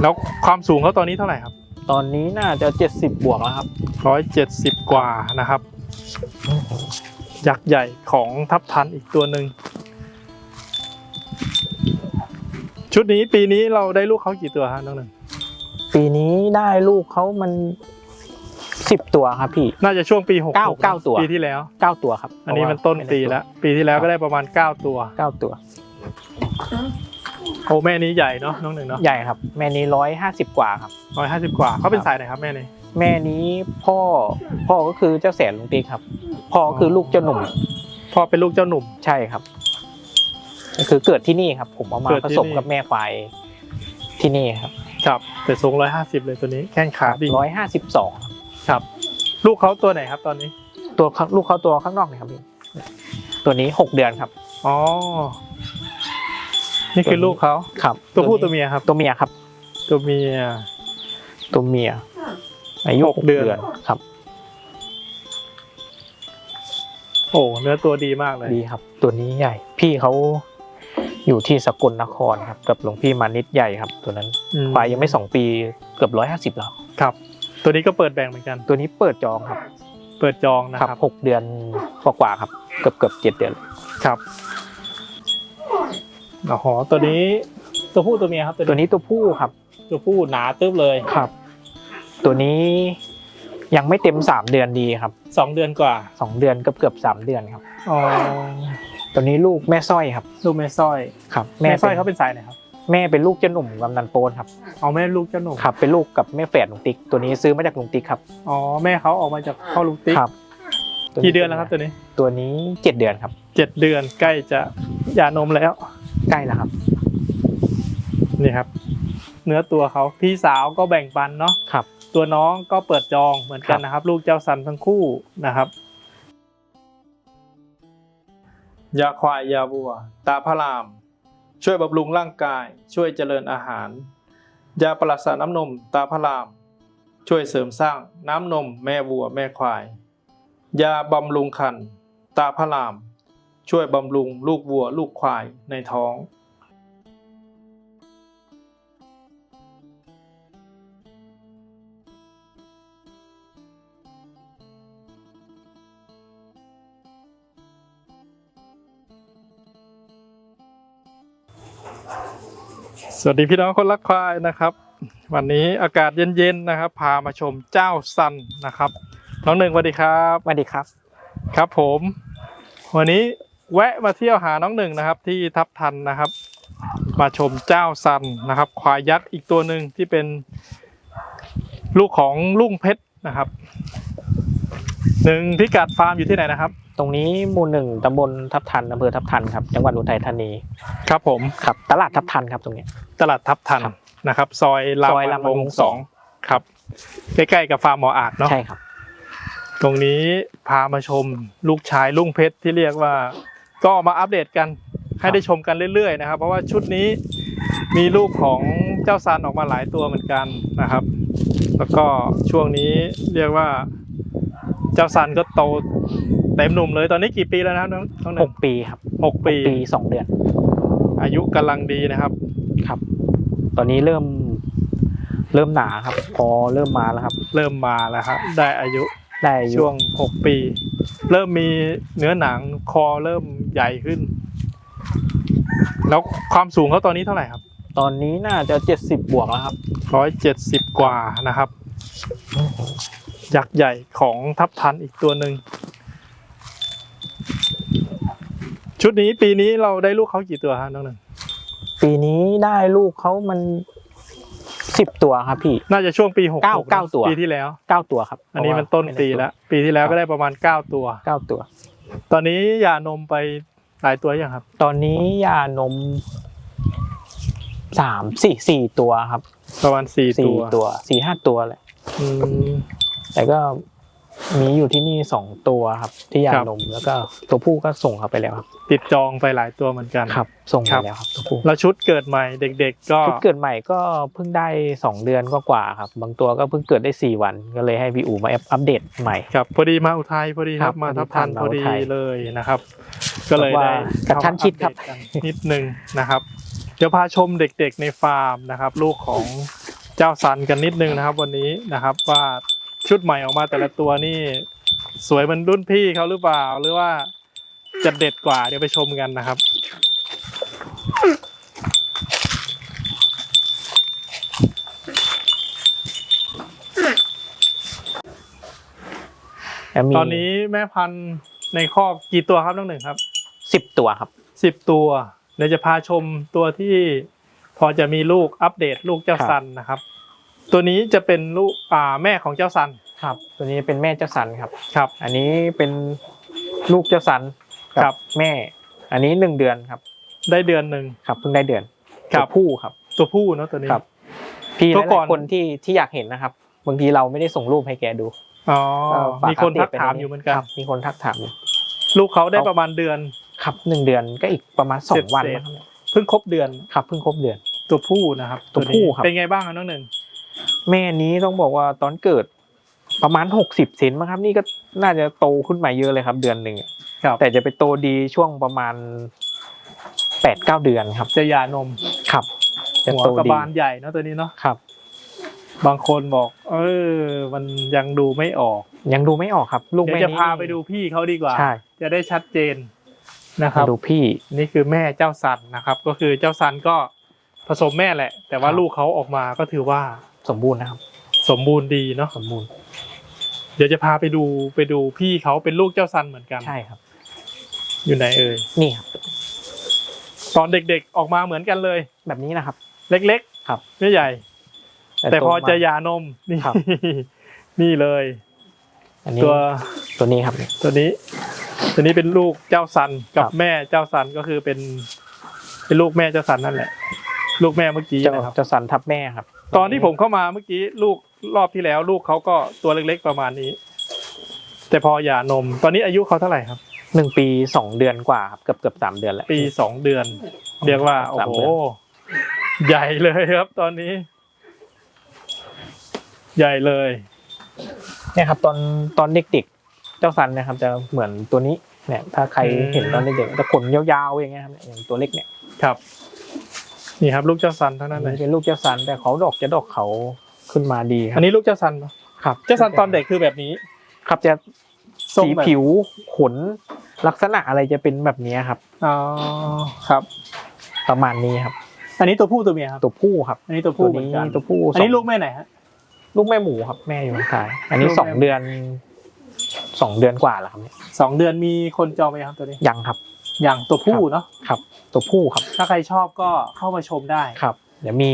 แล้วความสูงเขาตอนนี้เท่าไหร่ครับ ตอนนี้น่าจะเจ็ดสิบบวกแล้วครับ ร้อยเจ็ดสิบกว่านะครับ ยักษ์ใหญ่ของทัพทันอีกตัวหนึ่ง ชุดนี้ปีนี้เราได้ลูกเขากี่ตัวฮะน้องหนึ่ง ปีนี้ได้ลูกเขามันสิบตัวครับพี่ น่าจะช่วงปีหกเก้าเก้าตัว ปีที่แล้วเก้าตัวครับอันนี้มันต้นปีแล้ว ปีที่แล้วก็ได้ประมาณเก้าตัวเก้าตัว โอ้แม่นี้ใหญ่เนาะน้องหนึ่งเนาะใหญ่ครับ แม่นี้ร้อยห้าสิบกว่าครับร้อยห้าสิบกว่าเขาเป็นสายไหนครับแม่นี้แม่นี้พ่อพ่อก็คือเจ้าแสนลุงติ๊กครับ พ่อก็คือลูกเจ้าหนุ่ม พ่อเป็นลูกเจ้าหนุ่มใช่ครับก็คือเกิดที่นี่ครับ ผมเอามาเกิดผที่สมนี่กับแม่ควายที่นี่ครับ ครับแต่สูงร้อยห้าสิบเลยตัวนี้แข้งขาดีร้อยห้าสิบสองครับ ลูกเขาตัวไหนครับตอนนี้ ตัวข้างลูกเขาตัวข้างนอกเนี่ยครับพี่ตัวนี้หกเดือนครับอ๋อ นี่คือลูกเขาครับตัวผู้นี้ตัวเมียครับ ตัวเมียครับ ตัวเมีย ตัวเมีย อายุหกเดือนครับ โอ้เนื้อตัวดีมากเลยดีครับ ตัวนี้ใหญ่ พี่เขาอยู่ที่สกลนครครับ กับหลวงพี่มานิดใหญ่ครับ ตัวนั้นอืมควายยังไม่สองปีเกือบร้อยห้าสิบแล้วครับ ตัวนี้ก็เปิดแบ่งเหมือนกัน ตัวนี้เปิดจองครับ เปิดจองนะคครัรับบหกเดือนกว่าๆครับ เกือบเกือบเจ็ดเดือนครับ อ๋อตัวนี้ตัวผู้ตัวเมียครับ ตัวนี้ตัวผู้ครับตัวผู้หนาตึ๊บเลยครับ ตัวนี้ยังไม่เต็มสามเดือนดีครับสองเดือนกว่าสองเดือนเกือบเกือบสามเดือนครับ อ๋อตัวนี้ลูกแม่สร้อยครับลูกแม่สร้อยครับแม่สร้อยป็นเขาเป็นสายไหนครับแม่เป็นลูกเจ้าหนุ่มกำนันโปนครับเอาแม่ลูกเจ้าหนุ่มครับเป็นลูกกับแม่แฝดลุงติ๊กตัวนี้ซื้อมาจากลุงติ๊กครับอ๋อแม่เขาออกมาจากพ่อลูกติ๊กครับกี่เดือนแล้วครับตัวนี้ตัวนี้เจ็ดเดือนครับ เจ็ดเดือนใกล้จะหย่านมแล้ว ใกล้แล้วครับ นี่ครับ เนื้อตัวเขาพี่สาวก็แบ่งปันเนาะครับ ตัวน้องก็เปิดจองเหมือนกันครับนะครับ ลูกเจ้าสันทั้งคู่นะครับยาควายยาวัว ตาพระราม ช่วยบำรุงร่างกาย ช่วยเจริญอาหาร ยาปรัสสาน้ำนม ตาพระราม ช่วยเสริมสร้างน้ำนมแม่วัวแม่ควาย ยาบำรุงคันตาพระราม ช่วยบำรุงลูกวัวลูกควายในท้อง สวัสดีพี่น้องคนรักควายนะครับ วันนี้อากาศเย็นๆนะครับ พามาชมเจ้าซันนะครับน้องหนึ่งสวัสดีครับสวัสดีครับ ครับผม วันนี้ แวะมาเที่ยวหาน้องหนึ่งนะครับ ที่ทับทันนะครับ มาชมเจ้าซันนะครับ ควายยักษ์อีกตัวหนึ่งที่เป็นลูกของลุงเพชรนะครับหนึ่งพิกัดฟาร์มอยู่ที่ไหนนะครับ ตรงนี้หมู่หนึ่งตำบลทับทันอำเภอทับทันครับจังหวัดอุทัยธานีครับผมครับตลาดทับทันครับตรงเนี้ยตลาดทับทันครับนะครับ ซอยรามซอยรามววงงศ์ศ์สองครับใกล้ๆกับฟาร์มหมออาจเนาะใช่ครับ ตรงนี้พามาชมลูกชายลุงเพชรที่เรียกว่า ก็มาอัปเดตกันให้ได้ชมกันเรื่อยๆนะครับ เพราะว่าชุดนี้มีลูกของเจ้าซันออกมาหลายตัวเหมือนกันนะครับ แล้วก็ช่วงนี้เรียกว่าเจ้าซันก็โตเต็มหนุ่มเลยตอนนี้กี่ปีแล้วนะครับน้องน้องหหนึ่งกปีครับหกปีปีสองเดือนอายุกำลังดีนะครับ ครับ ตอนนี้เริ่ม เริ่มหนาครับ พอเริ่มมาแล้วครับ เริ่มมาแล้วครับได้อายุได้อายุช่วงหกปี เริ่มมีเนื้อหนังคอเริ่ม ใหญ่ขึ้น แล้วความสูงเขาตอนนี้เท่าไหร่ครับ ตอนนี้น่าจะเจ็ดสิบบวกแล้วครับร้อยเจ็ดสิบกว่านะครับ ยักษ์ใหญ่ของทัพทันอีกตัวหนึ่ง ชุดนี้ปีนี้เราได้ลูกเขากี่ตัวฮะน้องหนึ่งปีนี้ได้ลูกเขามันสิบตัวครับพี่ น่าจะช่วงปีหกเก้าเก้าตัว ปีที่แล้วเก้าตัวครับ อันนี้มันต้นปีแล้ว ปีที่แล้วก็ได้ประมาณเก้าตัวเก้าตัว ตอนนี้ยานมไปหลายตัวยังครับ ตอนนี้ยานมสามสี่สี่ตัวครับ ประมาณสี่สี่ตัวตัวสี่ห้าตัวแหละ อืมแต่ก็ มีอยู่ที่นี่สองตัวครับ ที่ยาครับนมแล้วก็ตัวผู้ก็ส่งเขาไปแล้วครับ ติดจองไปหลายตัวเหมือนกันครับ ส่งครัไปบแล้วครับตัวผู้แล้วชุดเกิดใหม่เด็ก ๆ ก็ชุดเกิดใหม่ก็เพิ่งได้สองเดือนก็กว่าๆครับ บางตัวก็เพิ่งเกิดได้สี่วันก็เลยให้พี่อูมาอัปเดตใหม่ครับพอดีมาอุทัยพอดีคครัรับบมาทับทันพพออดีดีผ่านมาอุทัยเลยนะครับ ก็เลยแบบว่าได้กระชั้นชิดครับเข้ามาอัปเตกันนิดนึงนะครับเดี๋ยวพาชมเด็ก ๆในฟาร์มนะครับ ลูกของเจ้าซันกันนิดนึงนะครับ วันนี้นะครับว่า ชุดใหม่ออกมาแต่ละตัวนี่สวยเหมันรุ่นพี่เขาหรือเปล่าหรือว่าจะเด็ดกว่าเดี๋ยวไปชมกันนะครับแล้วมีตอนนี้แม่พันธุ์ในคอกกี่ตัวครับน้องหนึ่งครับสิบตัวครับสิบตัว เดี๋ยวจะพาชมตัวที่พอจะมีลูกอัปเดตลูกเจ้าครับซันนะครับ ตัวนี้จะเป็นลูกอ่าแม่ของเจ้าซันครับ ตัวนี้เป็นแม่เจ้าสันครับ ครับ อันนี้เป็นลูกเจ้าสันกัครับแม่ อันนี้หนึ่งเดือนครับ ได้เดือนหนึ่ง ครับเพิ่งได้เดือนครับ ตัวผู้ครับ ตัวผู้เนาะตัวนี้ ครับ พี่ตัวหก่อลาน ยๆคนที่ที่อยากเห็นนะครับ บางทีเราไม่ได้ส่งรูปให้แกดูอ๋อก็ฝากมีคนอัปเดทัตกไปถามใอยู่เหมือนกัน ครับมีคนทักถามอยู่ลูกเขาได้เขาประมาณเดือน ครับหนึ่งเดือนก็อีกประมาณสองวันเสร็จนะครับเนี่ยเพิ่งครบเดือนครับเพิ่งครบเดือน ตัวผู้นะครับตัวผู้นี้ครับ เป็นไงบ้างครับน้องหนึ่ง แม่นี้ต้องบอกว่าตอนเกิดประมาณหกสิบเซนมั้งครับ นี่ก็น่าจะโตขึ้นมาเยอะเลยครับ เดือนหนึ่งอะครับแต่จะไปโตดีช่วงประมาณแปดเก้าเดือนครับ จะหยานมครับจะหัวโตกระดีบาลใหญ่เนาะตัวนี้เนาะครับ บางคนบอก เออ มันยังดูไม่ออก ยังดูไม่ออกครับ ลูกเดี๋ยวแม่จะนี้พาไปดูพี่เขาดีกว่าใช่จะได้ชัดเจนนะครับมาดูพี่นี่คือแม่เจ้าซันนะครับ ก็คือเจ้าซันก็ผสมแม่แหละ แต่ว่าครับลูกเขาออกมาก็ถือว่า สมบูรณ์นะครับ สมบูรณ์ดีเนาะสมบูรณ์ เดี๋ยวจะพาไปดูไปดูพี่เขาเป็นลูกเจ้าซันเหมือนกัน ใช่ครับ อยู่ไหนเอ่ยนี่ครับ ตอนเด็กๆออกมาเหมือนกันเลย แบบนี้นะครับ เล็กครับๆไม่ใหญ่ แต่โตพอมาจะหยานมนี่ครับ นี่เลยอันนี้ตัวตัวนี้ครับตัวนี้ ตัวนี้เป็นลูกเจ้าซันกับครับแม่เจ้าซันก็คือเป็น เป็นลูกแม่เจ้าซันนั่นแหละ ลูกแม่เมื่อกี้เจ้านะครับเจ้าสันทับแม่ครับ ตอนที่ผมเข้ามาเมื่อกี้ลูกรอบที่แล้ว ลูกเขาก็ตัวเล็กๆประมาณนี้ แต่พอหย่านม ตอนนี้อายุเขาเท่าไหร่ครับ หนึ่งปีสองเดือนกว่าครับเกือบเกือบสามเดือนแล้ว ปีสองเดือน เรียกว่า โอ้สามโหเดือนใหญ่เลยครับ ตอนนี้ ใหญ่เลย เนี่ยครับ ตอนตอนเด็กๆ เจ้าสันนะครับ จะเหมือนตัวนี้ เนี่ย ถ้าใครอืมเห็นตอนเด็กๆจะขนยาวๆอย่างเงี้ยครับอย่างตัวเล็กเนี่ยครับ นี่ครับ ลูกเจ้าซันทั้งอันั้นนเลยนี้เป็นลูกเจ้าสันแต่เขาดอกจะดอกเขาขึ้นมาดีครัอับนนี้ลูกเจ้าซันปะครับ เจ้าซันตอนเด็กคือแบบนี้ ครับจะทรงสีแบบผิวขนลักษณะอะไรจะเป็นแบบนี้ครับอ๋อครับ ประมาณนี้ครับ อันนี้ตัวผู้ตัวเมียครับตัวผู้ครับ อันนี้ตัวผู้เหมือนกันตัวผู้อันนี้สงลูกแม่ไหนฮะลูกแม่หมูครับแม่อยู่ข้างซ้ายอันนี้ลูกแม่สองเดือนสองเดือนกว่าแล้วครับเนี่ยสองเดือนมีคนจองไหมครับตัวนี้ยังครับ อย่างตัวผู้เนาะครับ ตัวผู้ครับ ถ้าใครชอบก็เข้ามาชมได้ครับ เดี๋ยวมี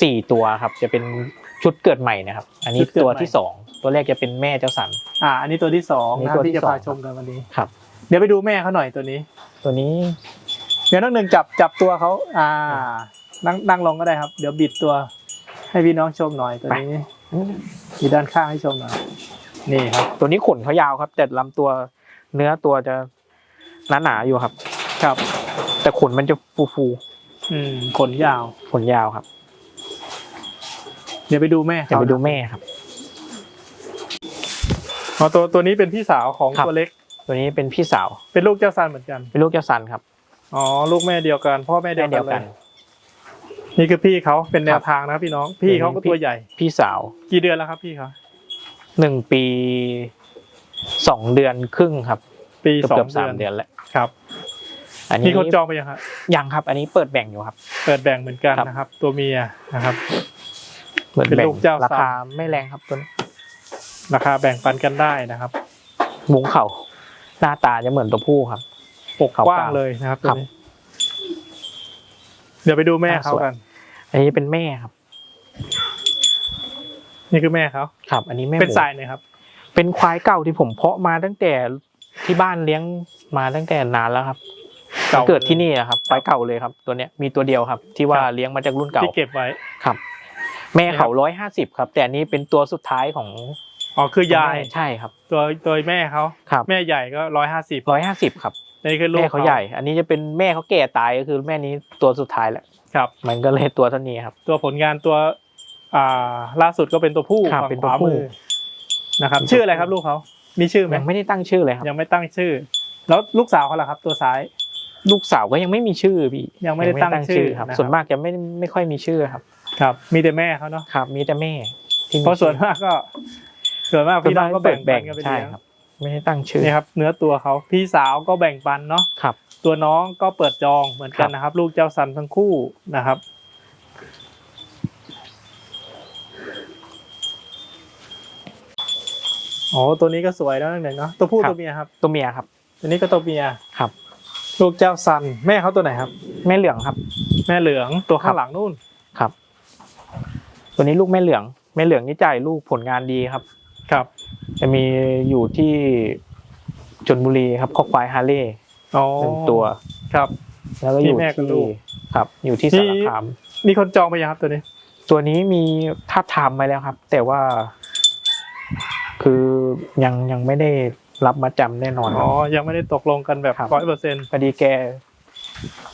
สี่ตัวครับ จะเป็นชุดเกิดใหม่นะครับ อันนี้ชุดเกิดตัวใหม่ที่สองตัวแรกจะเป็นแม่เจ้าสัน อ่า อันนี้ตัวที่สองอันนี้นะตัวที่ที่จะสองพาชมกันวันนี้ครับ เดี๋ยวไปดูแม่เขาหน่อยตัวนี้ ตัวนี้ เดี๋ยวน้องหนึ่งจับจับตัวเขาอ่า นั่งนั่งลงก็ได้ครับ เดี๋ยวบิดตัว ให้พี่น้องชมหน่อยตัวนี้อยู่ด้านข้างให้ชมหน่อยนี่ครับ ตัวนี้ขนเขายาวครับ แต่ลำตัวเนื้อตัวจะ หนาหนาๆอยู่ครับ ครับ แต่ขนมันจะฟูฟูอืมขนยาว ๆขนยาวครับเดี๋ยวไปดูแม่เดี๋ยวเขาไปดูแม่ครับ อ๋อตัวตัวนี้เป็นพี่สาวของครับ ตัวเล็ก ตัวนี้เป็นพี่สาวเป็นลูกเจ้าซันเหมือนกัน เป็นลูกเจ้าสันครับอ๋อ ลูกแม่เดียวกัน พ่อแม่เดีแม่ยวเดีกัยนวเลกัน ยนี่คือพี่เขาเป็นแนครัวบทางนะพี่น้อง พี่เขาก็ตัวใหญ่ พี่สาวกี่เดือนแล้วครับพี่เขาหนึ่งปีสองเดือนครึ่งครับปีเกือบสอเกืงอบสามเดืเดือนอนแล้ว ครับอันมีนี้คนจองไปยังครับยังครับ อันนี้เปิดแบ่งอยู่ครับ เปิดแบ่งเหมือนกันครับนะครับ ตัวเมียนะครับเปิดเป็นแบ่งลูกเจ้าราสันคาไม่แรงครับตัวนี้ราคาแบ่งปันกันได้นะครับมุ้งเข่าหน้าตาจะเหมือนตัวผู้ครับปกเขากว้างกว้างเลยนะครับครับตัวนี้เดี๋ยวไปดูแม่อ่าเขาสวยกัน อันนี้เป็นแม่ครับ นี่คือแม่เขาครับ อันนี้แม่เป็นหมูสายไหนครับ เป็นควายเก่าที่ผมเพาะมาตั้งแต่ ที่บ้านเลี้ยงมาตั้งแต่นานแล้วครับเก่าเกิดที่นี่อะครับควายเก่าเลยครับ ตัวเนี้ยมีตัวเดียวครับ ที่ว่าครับเลี้ยงมาจากรุ่นเก่าที่เก็บไว้ครับ แม่เขาร้อยห้าสิบครับ แต่อันนี้เป็นตัวสุดท้ายของอ๋อคือยายแม่ใช่ครับ ตัวตัวแม่เขาครับแม่ใหญ่ก็ร้อยห้าสิบร้อยห้าสิบครับนี่คือลูกแม่เขาใหญ่ อันนี้จะเป็นแม่เขาแก่ตายก็คือแม่นี้ตัวสุดท้ายแล้วครับ มันก็เลยตัวเท่านี้ครับ ตัวผลงานตัวอ่าล่าสุดก็เป็นตัวผู้ครับฝั่งเป็นขตัววาผู้มือนะครับเป็นตัวชื่ออะไรผู้ครับลูกเขา มีชื่อไหมยังไม่ได้ตั้งชื่อเลยครับ ยังไม่ตั้งชื่อ แล้วลูกสาวเขาล่ะครับ ตัวซ้าย ลูกสาวก็ยังไม่มีชื่อพี่ยังไม่ได้ตั้งชื่อครับนะครับส่วนมากจะไม่ไม่ค่อยมีชื่อครับ ครับ มีแต่แม่เขาเนาะครับ มีแต่แม่ที่มีเพราะส่วนมากก็ส่วนมากส่วนพี่น้มาอกงก็ก็แบ่แบ่งงปันกันไปแบ่งใช่เลี้ยงครับไม่ได้ตั้งชื่อนี่ครับ เนื้อตัวเขาพี่สาวก็แบ่งปันเนาะครับ ตัวน้องก็เปิดจองเหมือนกันครับนะครับ ลูกเจ้าสันทั้งคู่นะครับ อ๋อตัวนี้ก็สวยแล้วนั่นเองเนาะตัวผู้ตัวเมียครับ ตัวเมียครับ ตัวนี้ก็ตัวเมียครับ ลูกเจ้าสันแม่เขาตัวไหนครับ แม่เหลืองครับ แม่เหลืองตัวข้างหลังนู่นครับตัวนี้ลูกแม่เหลือง แม่เหลืองนี่จ่ายลูกผลงานดีครับ ครับจะมีอยู่ที่ชนบุรีครับคอกควายฮาร์เลย์อ๋อหนึ่งตัว ครับ แล้วก็อยู่ที่แม่กับลูที่กครับ อยู่ที่ที่ สารคาม มีคนจองไปยังครับตัวนี้ตัวนี้มีทับทามไว้แล้วครับ แต่ว่า คือยังยังไม่ได้รับมาจำแน่นอนคอ๋รัอบยังไม่ได้ตกลงกันแบบครับร้อยเปอร์เซ็นต์พอดีแก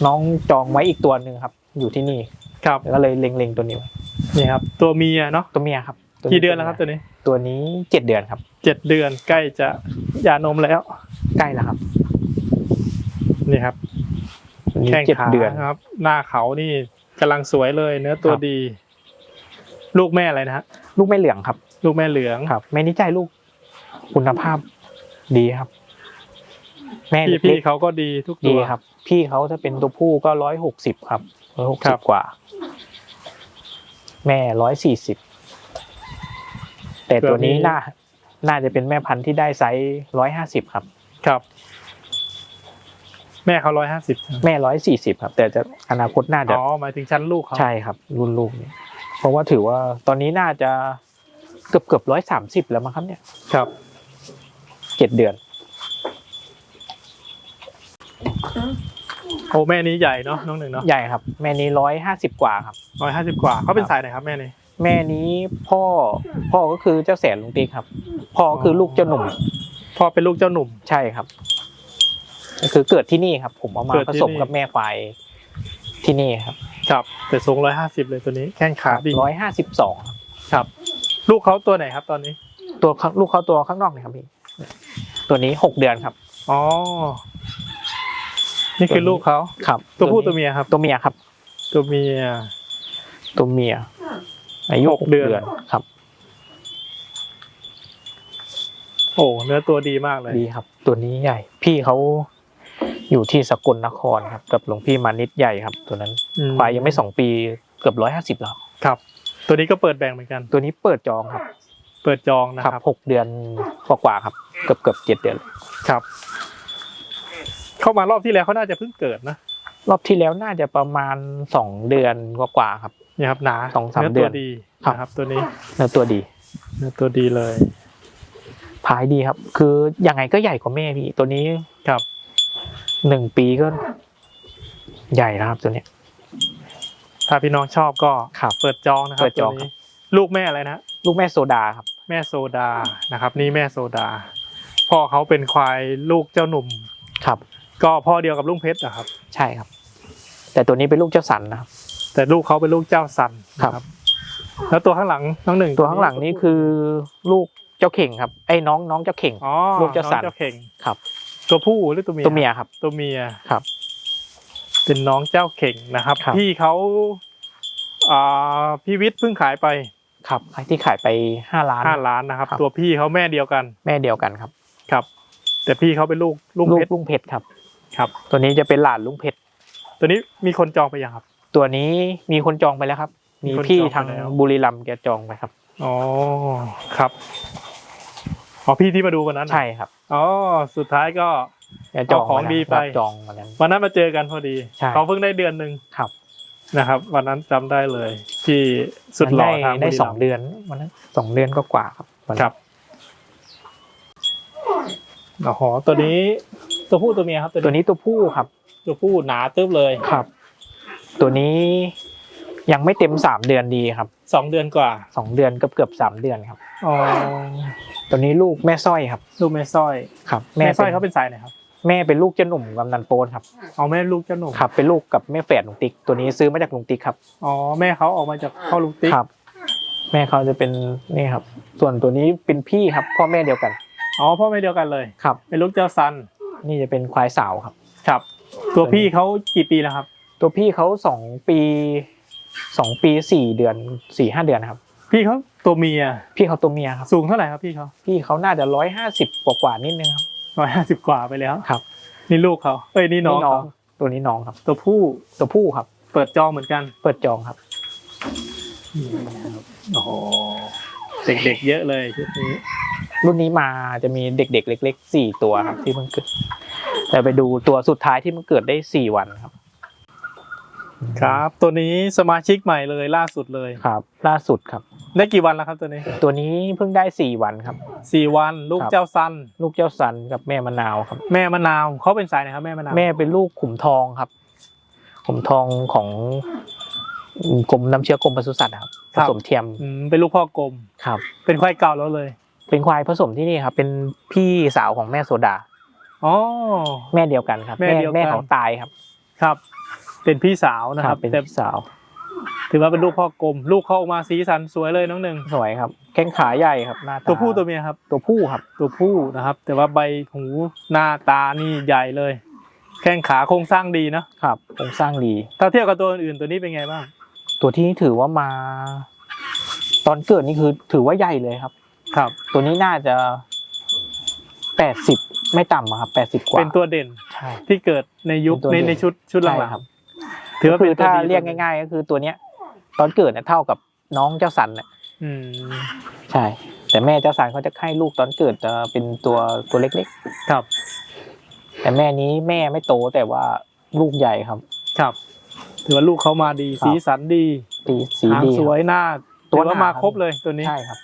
น้องจองไว้อีกตัวหนึ่งครับ อยู่ที่นี่ครับแล้วก็เลยเล็งๆตัวนี้ไว้นี่ครับ ตัวเมียเนาะตัวเมียครับตัวกี่เดือนแล้วครับตัวนี้ ตัวนี้เจ็ดเดือนครับเจ็ดเดือนใกล้จะหย่านมแล้ว ใกล้แล้วครับ นี่ครับตัวนี้แข้งเจ็ดขาเดือนครับ หน้าเขานี่กำลังสวยเลย เนื้อตัวครับดี ลูกแม่อะไรนะฮะลูกแม่เหลืองครับ ลูกแม่เหลืองครับ แม่นี่ใจลูกคุณภาพดีครับ แม่พี่เล็พี่กเขาก็ดีทุกๆตัดีวครับ พี่เขาถ้าเป็นตัวผู้ก็ร้อยหกสิบครับร้อยหกครัสิบบกว่า แม่ร้อยสี่สิบแต่ตัวนี้น่า น่าจะเป็นแม่พันธุ์ที่ได้ไซส์ร้อยห้าสิบครับ ครับ แม่เขาร้อยห้าสิบแม่ร้อยสี่สิบครับ แต่จะอนาคตน่าจะอ๋อหมายถึงชั้นลูกเขาใช่ครับ รุ่นลูกเนี่ยเพราะว่าถือว่าตอนนี้น่าจะ เกือบเกือบร้อยสามสิบแล้วมั้งครับเนี่ยครับเจ็ดเดือน โอ้แม่นี้ใหญ่เนาะน้องหนึ่งเนาะใหญ่ครับ แม่นี้ร้อยห้าสิบกว่าครับร้อยห้าสิบกว่าเขาเป็นครับสายไหนครับแม่นี้แม่นี้พ่อพ่อก็คือเจ้าแสนลุงติ๊กครับ พ่อก็คือลูกเจ้าหนุ่ม พ่อเป็นลูกเจ้าหนุ่มใช่ครับก็คือเกิดที่นี่ครับ ผมเอามาเกิดผที่สมนี่กับแม่ควายที่นี่ครับ ครับแต่สูงร้อยห้าสิบเลยตัวนี้แข้งขาดีร้อยห้าสิบสองครับ ลูกเขาตัวไหนครับ ตอนนี้ ตัวข้างลูกเขาตัวข้างนอกเนี่ยครับพี่ ตัวนี้หกเดือนครับ อ๋อ นี่คือลูกเขาครับ ตัวผู้นี้ตัวเมียครับ ตัวเมียครับ ตัวเมีย ตัวเมีย อายุหกเดือนครับ โอ้เนื้อตัวดีมากเลย ดีครับ ตัวนี้ใหญ่ พี่เขาอยู่ที่สกลนครครับ กับหลวงพี่มานิดใหญ่ครับ ตัวนั้นอืมควายยังไม่สองปีเกือบร้อยห้าสิบแล้ว ครับ ตัวนี้ก็เปิดแบ่งเหมือนกัน ตัวนี้เปิดจองครับเปิดจองนะคครัรับบหกเดือนกว่าๆครับ เกือบเกือบเจ็ดเดือน ครับ เข้ามารอบที่แล้วเขาน่าจะเพิ่งเกิดนะรอบที่แล้วน่าจะประมาณสองเดือนกว่าๆครับนี่ครับหนาสองสามเนื้อเดืตัวอนดีครับ นะครับ ตัวนี้เนื้อตัวดีเนื้อตัวดีเลย พายดีครับ คือยังไงก็ใหญ่กว่าแม่พี่ตัวนี้ครับ หนึ่งปีก็ ใหญ่แล้วครับตัวเนี้ย ถ้าพี่น้องชอบก็ครับเปิดจองนะครับเปิดจอง ตัวนี้ลูกแม่อะไรนะ ลูกแม่โซดาครับ แม่โซดานะครับ นี่แม่โซดา พ่อเขาเป็นควายลูกเจ้าหนุ่ม ครับ ก็พ่อเดียวกับลุงเพชรนะครับ ใช่ครับ แต่ตัวนี้เป็นลูกเจ้าสันนะครับ แต่ลูกเขาเป็นลูกเจ้าสันครับนะแล้วตัวข้างหลังน้องหนึ่งตัวข้างหลังนี้คือลูกเจ้าเข่งครับไอ้น้องน้องเจ้าเข่ง อ๋อลูกเจ้าสัน น้องเจ้าเข่งครับ ตัวผู้หรือตัวเมียตัวเมียครับ ตัวเมียครับ เป็นน้องเจ้าเข่งนะครับครับ พี่เขาอ่าพี่วิทย์เพิ่งขายไปครับที่ขายไปห้าล้าน ห้าล้านนะครับ ครับ ตัวพี่เขาแม่เดียวกันแม่เดียวกันครับครับ แต่พี่เขาเป็นลูกลุงลูกเพชรลุงเพชรครับ ครับ ตัวนี้จะเป็นหลานลุงเพชรตัวนี้มีคนจองไปยังครับ ตัวนี้มีคนจองไปแล้วครับ มีมีคนพี่จองไปทางแล้ว บุรีรัมย์แกจองไปครับ อ๋อครับอ๋อพี่ที่มาดูวันนั้นน่ะใช่ครับ อ๋อสุดท้ายก็ แกจองเอาของวันนั้นดีไป รับจองวันนั้นวันนั้นมาเจอกันพอดีใช่เขาเพิ่งได้เดือนหนึ่งครับ นะครับ วันนั้นจำได้เลย ที่สุดหล่อได้ทางได้บุรีสรัองมย์ เดือนวันนั้นสองเดือนก็กว่าครับวันนั้นครับ อ๋อตัวนี้ตัวผู้ตัวเมียครับ ตัวนี้ตัวผู้ครับ ตัวผู้หนาตึ๊บเลยครับ ตัวนี้ยังไม่เต็มสามเดือนดีครับสองเดือนกว่าสองเดือนเกือบเกือบสามเดือนครับ อ๋อตัวนี้ลูกแม่สร้อยครับ ลูกแม่สร้อย ครับแม่สร้อยป็นเขาเป็นสายไหนครับ แม่เป็นลูกเจ้าหนุ่มกำนันโปนครับเอาแม่ลูกเจ้าหนุ่มครับเป็นลูกกับแม่แฝดลุงติ๊กตัวนี้ซื้อมาจากลุงติ๊กครับอ๋อแม่เขาออกมาจากพ่อลูกติ๊กครับ แม่เขาจะเป็นนี่ครับ ส่วนตัวนี้เป็นพี่ครับ พ่อแม่เดียวกันอ๋อพ่อแม่เดียวกันเลยครับ เป็นลูกเจ้าซันนี่จะเป็นควายสาวครับ ครับ ตัวพี่เขากี่ปีแล้วครับ ตัวพี่เขาสองปีสองปีสี่เดือนสี่ห้าเดือนครับ พี่เขาตัวเมียพี่เขาตัวเมียครับสูงเท่าไหร่ครับพี่เขาพี่เขาน่าจะร้อยห้าสิบกว่าๆนิดนึงครับ ร้อยห้าสิบกว่าไปแล้วครับ นี่ลูกเขาเอ้ยนี่น้องเขาตัวนี้น้องครับ ตัวผู้ตัวผู้ครับ เปิดจองเหมือนกัน เปิดจองครับโอ้โหเด็กๆเยอะเลยชุดนี้รุ่นนี้มาจะมีเด็กๆ เล็กๆสี่ตัวครับที่เพิ่งเกิด แต่ไปดูตัวสุดท้ายที่มันเกิดได้สี่วันครับ ครับ ตัวนี้สมาชิกใหม่เลยล่าสุดเลยครับ ล่าสุดครับ ได้กี่วันแล้วครับตัวนี้ ตัวนี้เพิ่งได้สี่วันครับสี่วันลูกครับเจ้าซันลูกเจ้าสันกับแม่มะนาวครับ แม่มะนาวเขาเป็นสายไหนครับแม่มะนาวแม่เป็นลูกขุมทองครับ ขุมทองของกรมน้ำเชื้อกรมปศุสัตว์ครับผสมเทียมอืมเป็นลูกพ่อกลมครับ เป็นควายเก่าแล้วเลย เป็นควายผสมที่นี่ครับ เป็นพี่สาวของแม่โซดาอ๋อแม่เดียวกันครับ แม่เดียวกันแม่เขาตายครับ ครับ เป็นพี่สาวนะครับเป็นแต่พี่สาว ถือว่าเป็นลูกพ่อกลม ลูกเขาออกมาสีสันสวยเลยน้องหนึ่งสวยครับ แข้งขาใหญ่ครับหน้าตาตัวผู้ตัวเมียครับ ตัวผู้ครับ ตัวผู้นะครับ แต่ว่าใบหูหน้าตานี่ใหญ่เลย แข้งขาโครงสร้างดีนะครับโครงสร้างดี ถ้าเทียบกับตัวอื่นๆตัวนี้เป็นไงบ้าง ตัวที่ถือว่ามา ตอนเกิดนี่คือถือว่าใหญ่เลยครับ ครับ ตัวนี้น่าจะแปดสิบไม่ต่ำอะครับแปดสิบกว่าเป็นตัวเด่นใช่ที่เกิดในยุคเป็นตัวในเด่นในชุดชุดหลังใช่ครับๆ ถือว่าคืเป็นอตัวถ้าดีเรียกง่าย ๆ ก็คือตัวเนี้ย ตอนเกิดเนี่ยเท่ากับน้องเจ้าสันเนี่ยอืมใช่ แต่แม่เจ้าสันเขาจะให้ลูกตอนเกิดจะเป็นตัวตัวเล็กครับๆแต่แม่นี้แม่ไม่โตแต่ว่าลูกใหญ่ครับ ครับ ถือว่าลูกเขามาดีครับสีสันดีตีสีหางดีสวยหน้าตัถืวอว่าหนามาครับครบเลยตัวนี้ใช่ครับ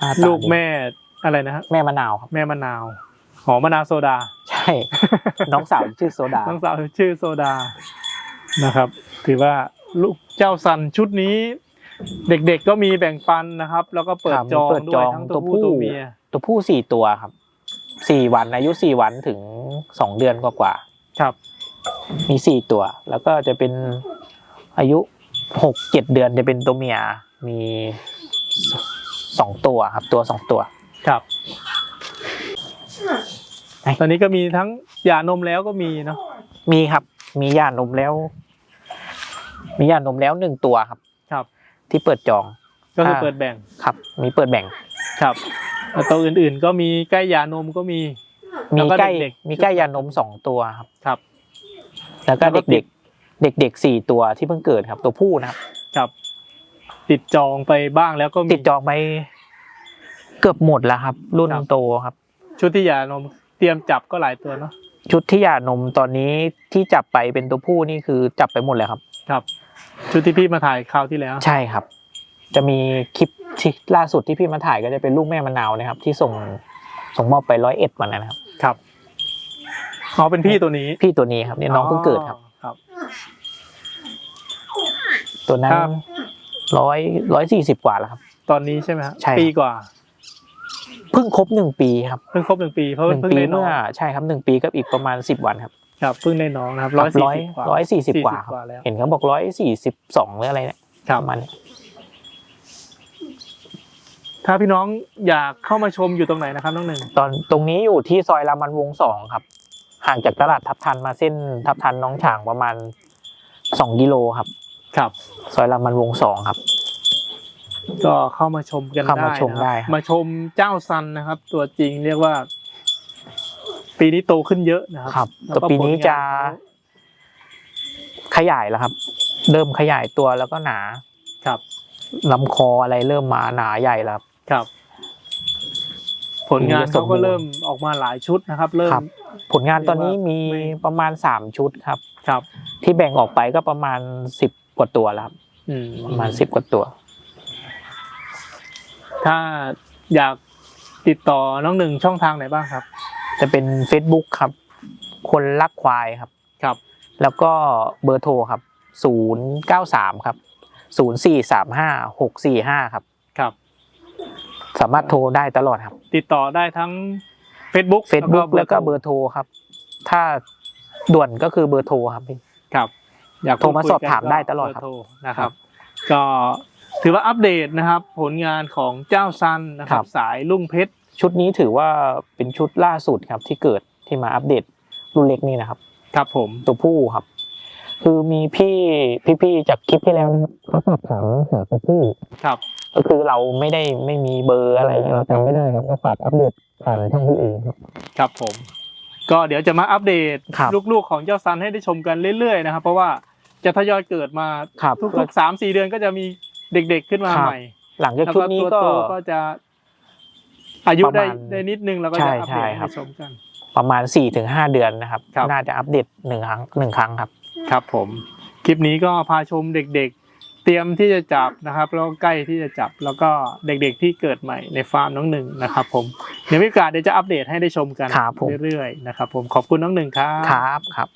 หน้าตาลูกดีแม่อะไรนะฮะแม่มะนาวครับแม่มะนาวหอมมะนาวโซดา ใช่ น้องสาวชื่อโซดา น้องสาวชื่อโซดา นะครับ ถือว่าลูกเจ้าสันชุดนี้ เด็กๆก็มีแบ่งปันนะครับ แล้วก็เปิดครับจองเปิดด้จวยองทั้งตัวตัวผู้ผู้ตัวเมียตัวผู้สี่ตัวครับสี่วันอายุสี่วันถึงสองเดือนกว่าครับๆมีสี่ตัว แล้วก็จะเป็นอายุหกเจ็ดเดือนจะเป็นตัวเมียมีสองตัวครับ ตัวสองตัวครับไอ้ตอนนี้ก็มีทั้งหย่านมแล้วก็มีเนาะมีครับ มีย่านมแล้ว มีย่านมแล้วหนึ่งตัวครับ ครับ ที่เปิดจองก็คืออ่าเปิดแบ่งครับ มีเปิดแบ่งครับแล้วตัวอื่นๆก็มีใกล้หย่านมก็มี มีแล้วก็ใกล้เด็กๆมีใกล้ยานมสองตัวครับครับแล้วก็แล้วก็เด็กๆเด็กๆสี่ตัวที่เพิ่งเกิดครับ ตัวผู้นะครับ ครับ ติดจองไปบ้างแล้วก็มีติดจองไปเกือบหมดแล้วครับ รุ่นครับโตครับ ชุดที่หย่านมเตรียมจับก็หลายตัวเนาะชุดที่หย่านมตอนนี้ที่จับไปเป็นตัวผู้นี่คือจับไปหมดเลยครับ ครับชุดที่พี่มาถ่ายคราวที่แล้ว ใช่ครับ จะมีคลิปที่ล่าสุดที่พี่มาถ่ายก็จะเป็นลูกแม่มะนาวนะครับ ที่ส่งส่งมอบไปร้อยเอ็ดวันนั้นนะครับ ครับอ๋อเป็นพี่ตัวนี้พี่ตัวนี้ครับเนี่ยน้องเพิ่งเกิดครับ ครับ ตัวนั้นครับ ร้อยร้อยสี่สิบกว่าแล้วครับ ตอนนี้ใช่ไหมฮะใช่ครับ ปีกว่าเพิ่งครบหนึ่งปีครับเพิ่งครบหนึ่งปีเพราะหนึ่งเพิ่งปีได้น้อเมื่งอใช่ครับหนึ่งปีกับอีกประมาณสิบวันครับ ครับเพิ่งได้น้องนะครับคร้รัอบยสี่ร้อยสิบกว่าร้อยสี่สิบกว่าครับแล้วเห็นเขาบอกร้อยสี่สิบสองหรืออะไรเนี่ยครับประมาณนี้ถ้าพี่น้องอยากเข้ามาชมอยู่ตรงไหนนะครับน้องหนึ่งตอนตรงนี้อยู่ที่ซอยรามันวงศ์สองครับ ห่างจากตลาดทับทันมาเส้นทับทันน้องฉางประมาณสองกิโลครับ ครับ ซอยรามันวงศ์สองครับ ก็เข้ามาชมกันเข้ามาได้ชมนะครับได้ครับมาชมเจ้าซันนะครับ ตัวจริงเรียกว่า ปีนี้โตขึ้นเยอะนะครับครับแล้วแต่ก็ปีนี้ผลงาจะขยายแล้วครับ เริ่มขยายตัวแล้วก็หนาครับลำคออะไรเริ่มมาหนาใหญ่แล้วครับ ครับ ผลงานปีนี้จะสมเขาบูก็รณ์เริ่มออกมาหลายชุดนะครับ เริ่ม ครับ ผลงานตอนนี้มีไม่ ประมาณสามชุดครับ ครับ ที่แบ่งออกไปก็ประมาณสิบกว่าตัวแล้วครับอืมประมาณสิบกว่าตัว ถ้าอยากติดต่อน้องหนึ่งช่องทางไหนบ้างครับ จะเป็น Facebook ครับ คนรักควายครับ ครับ แล้วก็เบอร์โทรครับศูนย์เก้าสามครับศูนย์สี่สามห้าหกสี่ห้าครับ ครับ สามารถโทรได้ตลอดครับ ติดต่อได้ทั้ง Facebook Facebook แล้วก็เบอร์โทรครับ ถ้าด่วนก็คือเบอร์โทรครับพี่ครับ อยากโทรมาพูคุยสอบถามกันได้ตลอดครับเบร์โทนะครับ ก็ถือว่าอัปเดตนะครับ ผลงานของเจ้าซันนะครับ สายลุ่งเพชร ชุดนี้ถือว่าเป็นชุดล่าสุดครับที่เกิดที่มาอัปเดตรุ่นเล็กนี่นะครับ ครับผมตัวผู้ครับ คือมีพี่พี่ๆจากคลิปที่แล้วนะครับเขาสอบถามหาตัวผู้ครับ ก็คือเราไม่ได้ไม่มีเบอร์อะไรเราจำไม่ได้ครับก็ฝากอัปเดตผ่านช่องพี่เองครับครับผม ก็เดี๋ยวจะมาอัปเดตครับลูกๆของเจ้าซันให้ได้ชมกันเรื่อยๆนะครับ เพราะว่าจะทยอยเกิดมาครับทุกๆสามสี่เดือนก็จะมีเด็กๆขึ้นมาครับใหม่ หลังจากแล้วชุดก็นี้ตัวก็โตก็จะ อายุได้ประมาณได้นิดนึงแล้วก็ใช่จะอัปใช่เดตครัให้บชมกัน ประมาณ4ี่ถึงห้าเดือนนะครับครับ น่าจะอัปเดตหนึ่งครั้งหนึ่งครั้งครับ ครับผม คลิปนี้ก็พาชมเด็กๆ เตรียมที่จะจับนะครับ แล้วก็ใกล้ที่จะจับ แล้วก็เด็กๆที่เกิดใหม่ในฟาร์มน้องหนึ่งนะครับ ผม เดี๋ยวมีโอกาสเดี๋ยวจะอัปเดตให้ได้ชมกันครับผมเรื่อยๆนะครับ ผม ขอบคุณน้องหนึ่งครับ ครับครับ